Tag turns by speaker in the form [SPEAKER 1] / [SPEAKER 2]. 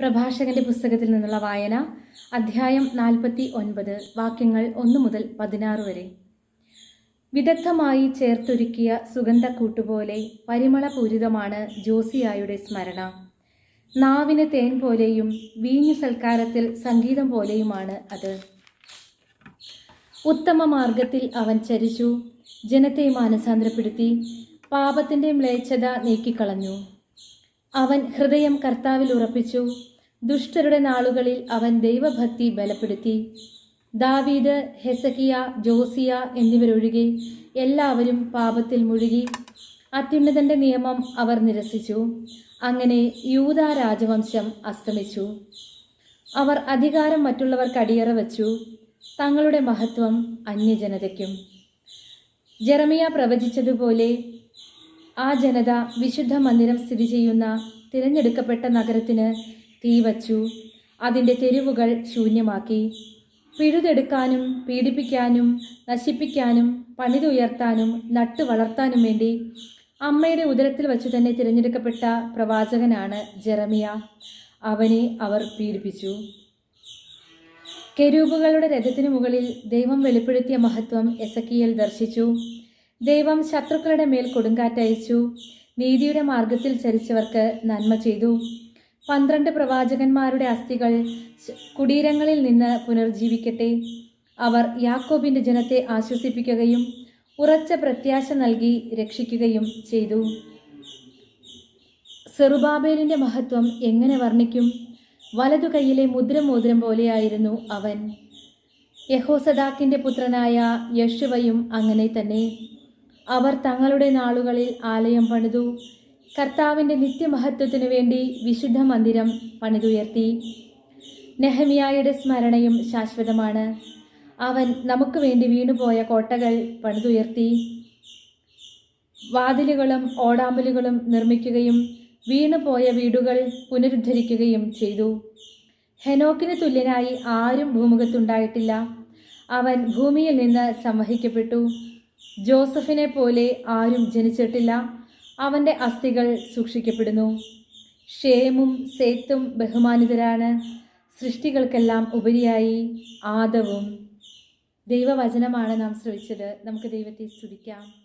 [SPEAKER 1] പ്രഭാഷകന്റെ പുസ്തകത്തിൽ നിന്നുള്ള വായന അധ്യായം നാൽപ്പത്തി ഒൻപത് വാക്യങ്ങൾ ഒന്ന് മുതൽ പതിനാറ് വരെ. വിദഗ്ധമായി ചേർത്തൊരുക്കിയ സുഗന്ധക്കൂട്ടുപോലെ പരിമളപൂരിതമാണ് ജോസിയായുടെ സ്മരണ. നാവിന് തേൻ പോലെയും വീഞ്ഞു സൽക്കാരത്തിൽ സംഗീതം പോലെയുമാണ് അത്. ഉത്തമ മാർഗത്തിൽ അവൻ ചരിച്ചു ജനത്തെ മാനസാന്തരപ്പെടുത്തി പാപത്തിന്റെ മ്ലേച്ഛത നീക്കിക്കളഞ്ഞു. അവൻ ഹൃദയം കർത്താവിൽ ഉറപ്പിച്ചു. ദുഷ്ടരുടെ നാളുകളിൽ അവൻ ദൈവഭക്തി ബലപ്പെടുത്തി. ദാവീദ് ഹെസക്കിയ ജോസിയ എന്നിവരൊഴികെ എല്ലാവരും പാപത്തിൽ മുഴുകി. അത്യുന്നതന്റെ നിയമം അവർ നിരസിച്ചു. അങ്ങനെ യൂത രാജവംശം അസ്തമിച്ചു. അവർ അധികാരം മറ്റുള്ളവർക്ക് അടിയറ വച്ചു. തങ്ങളുടെ മഹത്വം അന്യജനതയ്ക്കും. ജെറമിയ പ്രവചിച്ചതുപോലെ ആ ജനത വിശുദ്ധ മന്ദിരം സ്ഥിതി ചെയ്യുന്ന തിരഞ്ഞെടുക്കപ്പെട്ട നഗരത്തിന് തീ വച്ചു. അതിന്റെ തെരുവുകൾ ശൂന്യമാക്കി. പിഴുതെടുക്കാനും പീഡിപ്പിക്കാനും നശിപ്പിക്കാനും പണിതുയർത്താനും നട്ടു വളർത്താനും വേണ്ടി അമ്മയുടെ ഉദരത്തിൽ വച്ചു തന്നെ തിരഞ്ഞെടുക്കപ്പെട്ട പ്രവാചകനാണ് ജെറമിയ. അവനെ അവർ പീഡിപ്പിച്ചു. കെരൂപുകളുടെ രഥത്തിനു മുകളിൽ ദൈവം വെളിപ്പെടുത്തിയ മഹത്വം എസക്കിയൽ ദർശിച്ചു. ദൈവം ശത്രുക്കളുടെ മേൽ കൊടുങ്കാറ്റയച്ചു. നീതിയുടെ മാർഗത്തിൽ ചരിച്ചവർക്ക് നന്മ ചെയ്തു. പന്ത്രണ്ട് പ്രവാചകന്മാരുടെ അസ്ഥികൾ കുടീരങ്ങളിൽ നിന്ന് പുനർജീവിക്കട്ടെ. അവർ യാക്കോബിന്റെ ജനത്തെ ആശ്വസിപ്പിക്കുകയും ഉറച്ച പ്രത്യാശ നൽകി രക്ഷിക്കുകയും ചെയ്തു. സെറുബാബേലിന്റെ മഹത്വം എങ്ങനെ വർണിക്കും? വലതു കൈയിലെ മുദ്രമോതിരം പോലെയായിരുന്നു അവൻ. യഹോസദാക്കിന്റെ പുത്രനായ യശുവയും അങ്ങനെ തന്നെ. അവർ തങ്ങളുടെ നാളുകളിൽ ആലയം പണിതു. കർത്താവിന്റെ നിത്യമഹത്വത്തിനു വേണ്ടി വിശുദ്ധ മന്ദിരം പണിതുയർത്തി. നെഹമിയായുടെ സ്മരണയും ശാശ്വതമാണ്. അവൻ നമുക്ക് വേണ്ടി വീണുപോയ കോട്ടകൾ പണിതുയർത്തി. വാതിലുകളും ഓടാമ്പലുകളും നിർമ്മിക്കുകയും വീണുപോയ വീടുകൾ പുനരുദ്ധരിക്കുകയും ചെയ്തു. ഹെനോക്കിന് തുല്യനായി ആരും ഭൂമുഖത്തുണ്ടായിട്ടില്ല. അവൻ ഭൂമിയിൽ നിന്ന് സംവഹിക്കപ്പെട്ടു. ജോസഫിനെ പോലെ ആരും ജനിച്ചിട്ടില്ല. അവന്റെ അസ്ഥികൾ സൂക്ഷിക്കപ്പെടുന്നു. ഷേമും സേത്തും ബഹുമാനിതരാണ്. സൃഷ്ടികൾക്കെല്ലാം ഉപരിയായി ആദവും. ദൈവവചനമാണ് നാം ശ്രവിച്ചത്. നമുക്ക് ദൈവത്തെ സ്തുതിക്കാം.